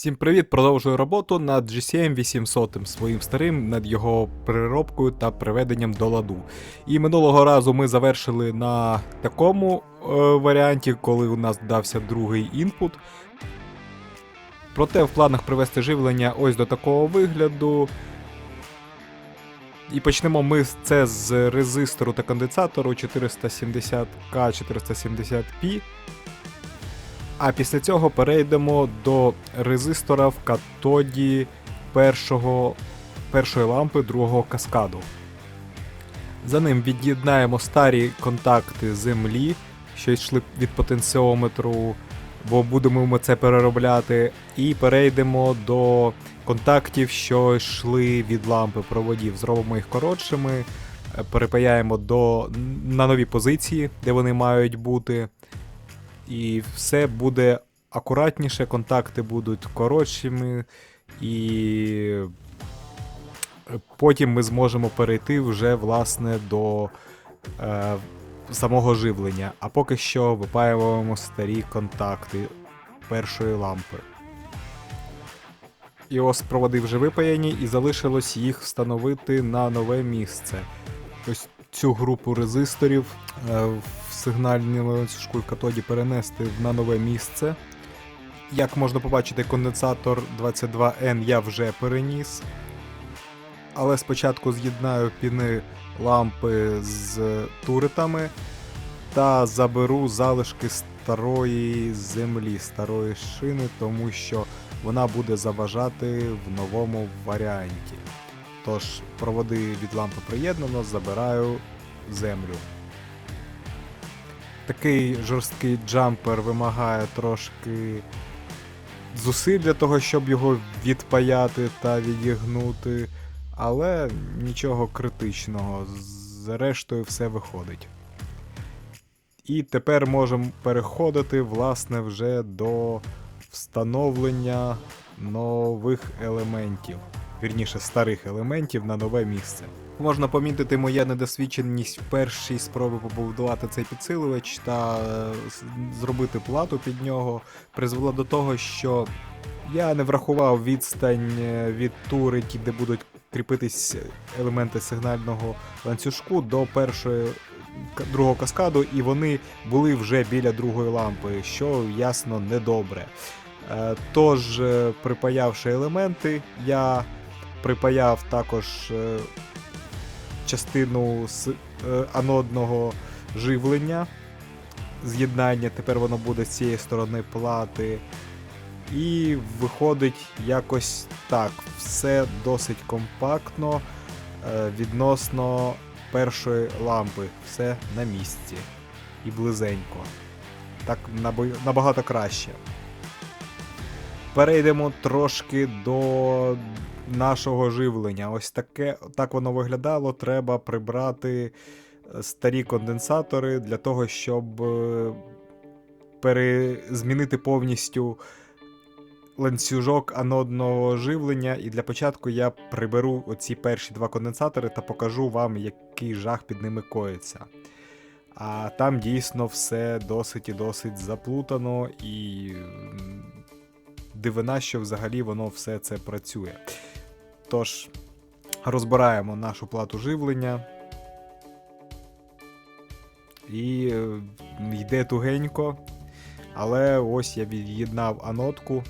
Всім привіт! Продовжую роботу над GCM 800 своїм старим, над його переробкою та приведенням до ладу. І минулого разу ми завершили на такому е, варіанті, коли у нас дався другий інпут. Проте в планах привести живлення ось до такого вигляду. І почнемо ми це з резистору та конденсатору 470K 470P. А після цього перейдемо до резистора в катоді першого, першої лампи другого каскаду. За ним від'єднаємо старі контакти землі, що йшли від потенціометру, бо будемо ми це переробляти. І перейдемо до контактів, що йшли від лампи проводів. Зробимо їх коротшими, е, перепаяємо до, на нові позиції, де вони мають бути і все буде акуратніше, контакти будуть коротшими, і потім ми зможемо перейти вже власне до е, самого живлення. А поки що випаюємо старі контакти першої лампи. І ось проводи вже випаяні, і залишилось їх встановити на нове місце. Ось цю групу резисторів е, в сигнальній ланцюжку і катоді перенести на нове місце. Як можна побачити, конденсатор 22N я вже переніс. Але спочатку з'єднаю піни лампи з туритами та заберу залишки старої землі, старої шини, тому що вона буде заважати в новому варіанті. Тож проводи від лампи приєднано, забираю землю. Такий жорсткий джампер вимагає трошки зусиль для того, щоб його відпаяти та відігнути, але нічого критичного. Зрештою, все виходить. І тепер можемо переходити, власне, вже до встановлення нових елементів вірніше старих елементів на нове місце. Можна помітити моя недосвідченість в першій спробі побудувати цей підсилювач та е, зробити плату під нього призвело до того, що я не врахував відстань е, від туриків, де будуть кріпитись елементи сигнального ланцюжку до першої другого каскаду, і вони були вже біля другої лампи, що ясно недобре. Е, Тож, припаявши елементи, я припаяв також е, частину з е, анодного живлення. З'єднання, тепер воно буде з цієї сторони плати. І виходить якось так. Все досить компактно е, відносно першої лампи. Все на місці. І близенько. Так набагато краще. Перейдемо трошки до нашого живлення. Ось таке так воно виглядало. Треба прибрати е, старі конденсатори для того, щоб е, пере... змінити повністю ланцюжок анодного живлення. І для початку я приберу оці перші два конденсатори та покажу вам, який жах під ними коїться. А там дійсно все досить і досить заплутано і дивина, що взагалі воно все це працює. Тож, розбираємо нашу плату живлення. І йде тугенько. Але ось я від'єднав анодку.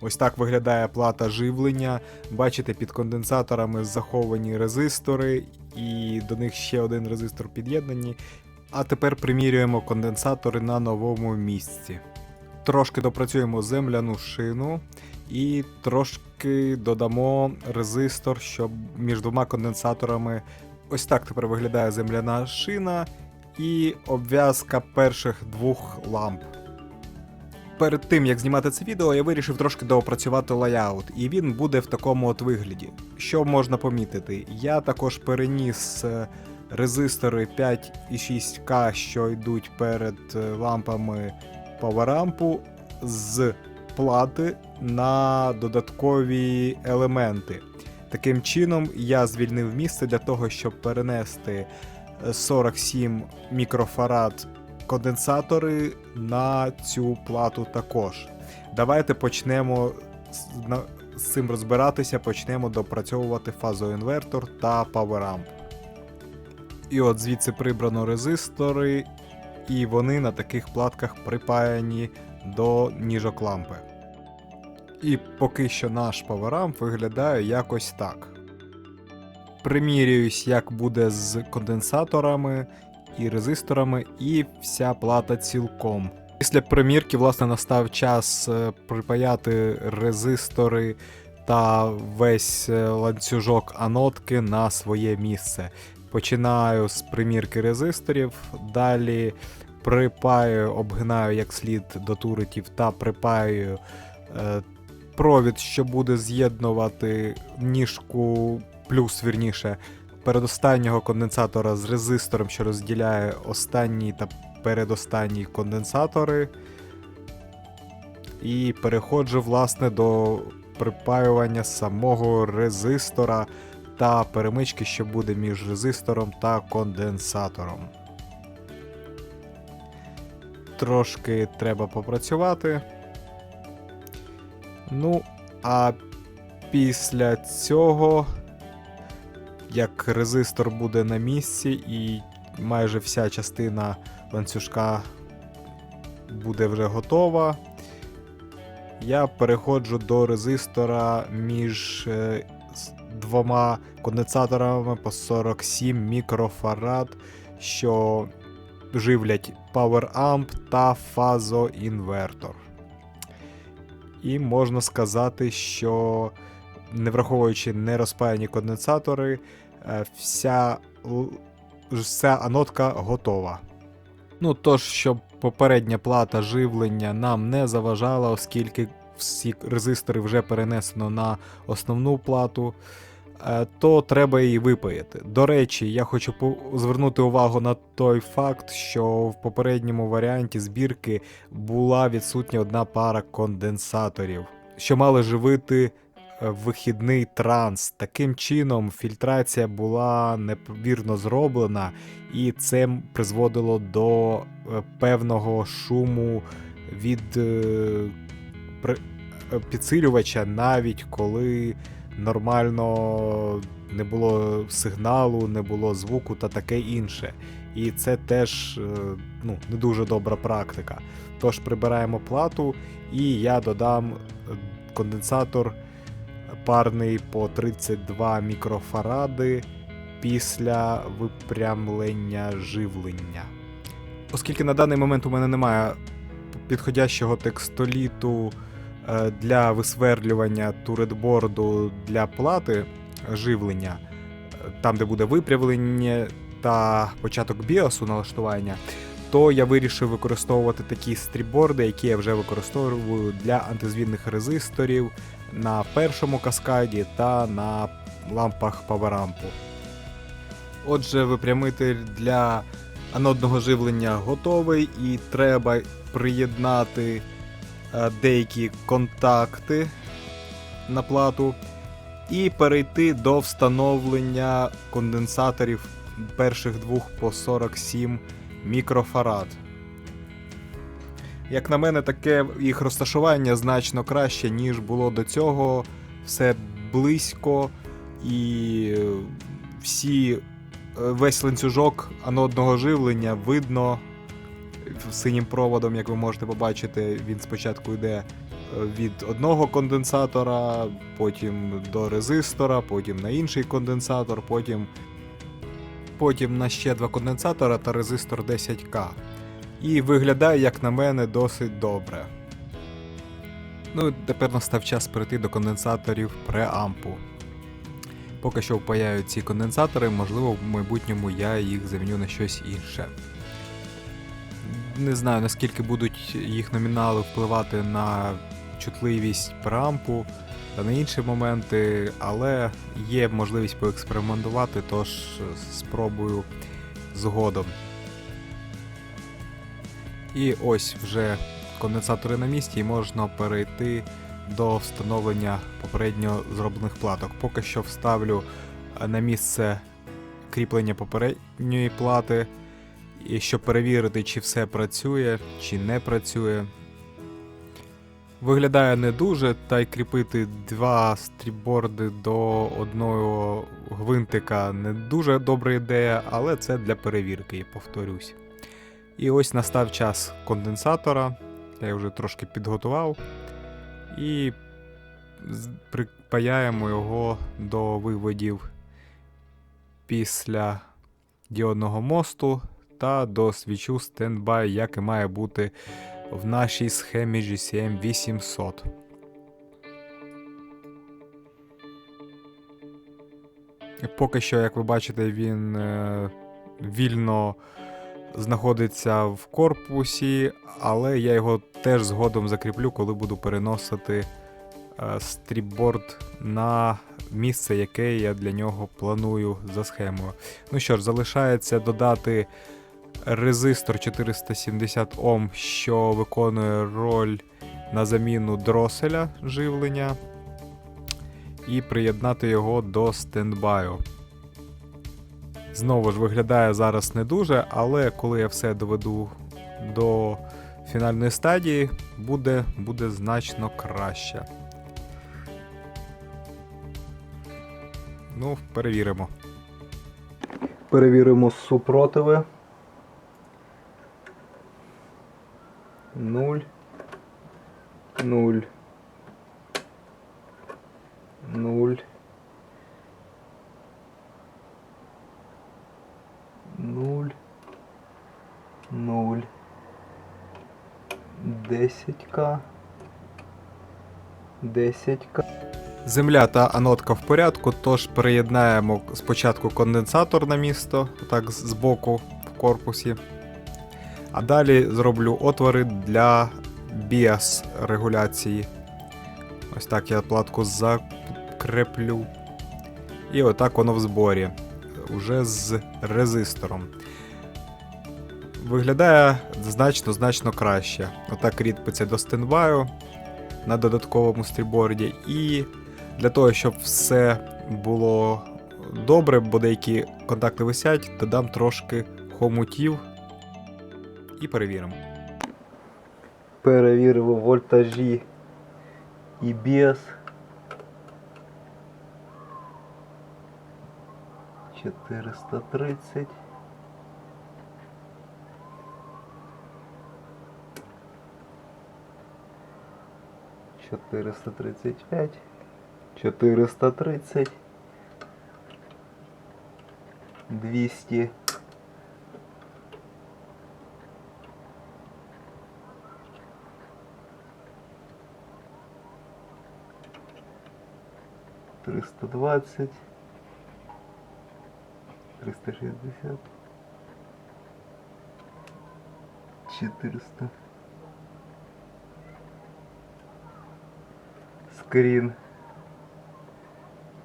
Ось так виглядає плата живлення. Бачите, під конденсаторами заховані резистори, і до них ще один резистор під'єднані. А тепер примірюємо конденсатори на новому місці. Трошки допрацюємо земляну шину і трошки додамо резистор, щоб між двома конденсаторами. Ось так тепер виглядає земляна шина і обв'язка перших двох ламп. Перед тим як знімати це відео, я вирішив трошки доопрацювати лайаут, і він буде в такому от вигляді. Що можна помітити? Я також переніс е, резистори 5 і 6К, що йдуть перед е, лампами паверампу, з плати на додаткові елементи. Таким чином, я звільнив місце для того, щоб перенести е, 47 мікрофарад конденсатори на цю плату також. Давайте почнемо з, цим розбиратися, почнемо допрацьовувати фазоінвертор та PowerAmp. І от звідси прибрано резистори, і вони на таких платках припаяні до ніжок лампи. І поки що наш PowerAmp виглядає якось так. Примірююсь, як буде з конденсаторами і резисторами, і вся плата цілком. Після примірки, власне, настав час е, припаяти резистори та весь е, ланцюжок анодки на своє місце. Починаю з примірки резисторів, далі припаю, обгинаю як слід до туритів та припаю е, провід, що буде з'єднувати ніжку плюс, вірніше, передостаннього конденсатора з резистором, що розділяє останній та передостанній конденсатори. І переходжу, власне, до припаювання самого резистора та перемички, що буде між резистором та конденсатором. Трошки треба попрацювати. Ну, а після цього, як резистор буде на місці, і майже вся частина ланцюжка буде вже готова, я переходжу до резистора між е, двома конденсаторами по 47 мікрофарад, що живлять PowerAmp та фазоінвертор. І можна сказати, що не враховуючи нерозпаяні конденсатори, е, вся, вся анодка готова. Ну тож, щоб попередня плата живлення нам не заважала, оскільки всі резистори вже перенесено на основну плату, е, то треба її випаяти. До речі, я хочу звернути увагу на той факт, що в попередньому варіанті збірки була відсутня одна пара конденсаторів, що мали живити е, вихідний транс. Таким чином, фільтрація була непомірно зроблена, і це призводило до е, певного шуму від підсилювача, навіть коли нормально не було сигналу, не було звуку та таке інше. І це теж е, ну, не дуже добра практика. Тож прибираємо плату, і я додам е, конденсатор парний по 32 мікрофаради після випрямлення живлення. Оскільки на даний момент у мене немає підходящого текстоліту е, для висверлювання туретборду для плати живлення, е, там, де буде випрямлення та початок біосу налаштування, то я вирішив використовувати такі стріборди, які я вже використовую для антизвідних резисторів на першому каскаді та на лампах паверампу. Отже, випрямитель для анодного живлення готовий, і треба приєднати е, деякі контакти на плату і перейти до встановлення конденсаторів перших двох по 47 мікрофарад. Як на мене, таке їх розташування значно краще, ніж було до цього. Все близько і е, всі, е, весь ланцюжок анодного живлення видно синім проводом, як ви можете побачити, він спочатку йде е, від одного конденсатора, потім до резистора, потім на інший конденсатор, потім, потім на ще два конденсатора та резистор 10К. І виглядає, як на мене, досить добре. Ну тепер настав час перейти до конденсаторів преампу. Поки що впаяю ці конденсатори, можливо, в майбутньому я їх заміню на щось інше. Не знаю, наскільки будуть їх номінали впливати на чутливість преампу та на інші моменти, але є можливість поекспериментувати, тож спробую згодом. І ось вже конденсатори на місці, і можна перейти до встановлення попередньо зроблених платок. Поки що вставлю на місце кріплення попередньої плати, і щоб перевірити, чи все працює, чи не працює. Виглядає не дуже, та й кріпити два стріборди до одного гвинтика не дуже добра ідея, але це для перевірки, я повторюсь. І ось настав час конденсатора. Я вже трошки підготував. І припаяємо його до виводів після діодного мосту та до свічу стендбай, як і має бути в нашій схемі GCM 800. Поки що, як ви бачите, він е, вільно знаходиться в корпусі, але я його теж згодом закріплю, коли буду переносити е, стріпборд на місце, яке я для нього планую за схемою. Ну що ж, залишається додати резистор 470 Ом, що виконує роль на заміну дроселя живлення, і приєднати його до стендбаю. Знову ж виглядає зараз не дуже, але коли я все доведу до фінальної стадії, буде, буде значно краще. Ну, перевіримо. Перевіримо супротиви. 0. 0. 0. 0. 0. 10к. 10к. Земля та анодка в порядку, тож приєднаємо спочатку конденсатор на місто, так боку в корпусі. А далі зроблю отвори для біас регуляції. Ось так я платку закреплю. І отак воно в зборі. Уже з резистором. Виглядає значно-значно краще. Отак кріпиться до стендбаю на додатковому стріборді. І для того, щоб все було добре, бо деякі контакти висять, додам трошки хомутів і перевіримо. Перевіримо вольтажі і біс. 430. Чотириста тридцять п'ять, чотириста тридцять, двісті. 320, 360, 400. Скрин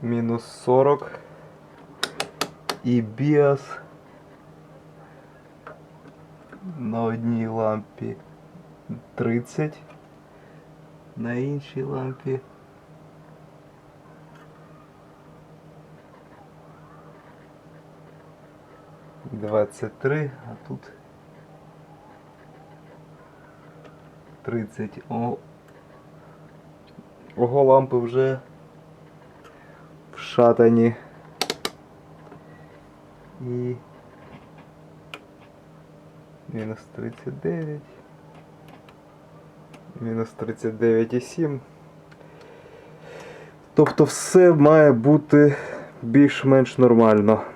минус 40 и биос на одній лампі 30, на іншій лампі Двадцять три, а тут тридцять. О, Ого, лампи вже вшатані. І мінус 39. Мінус 39,7. Тобто все має бути більш-менш нормально.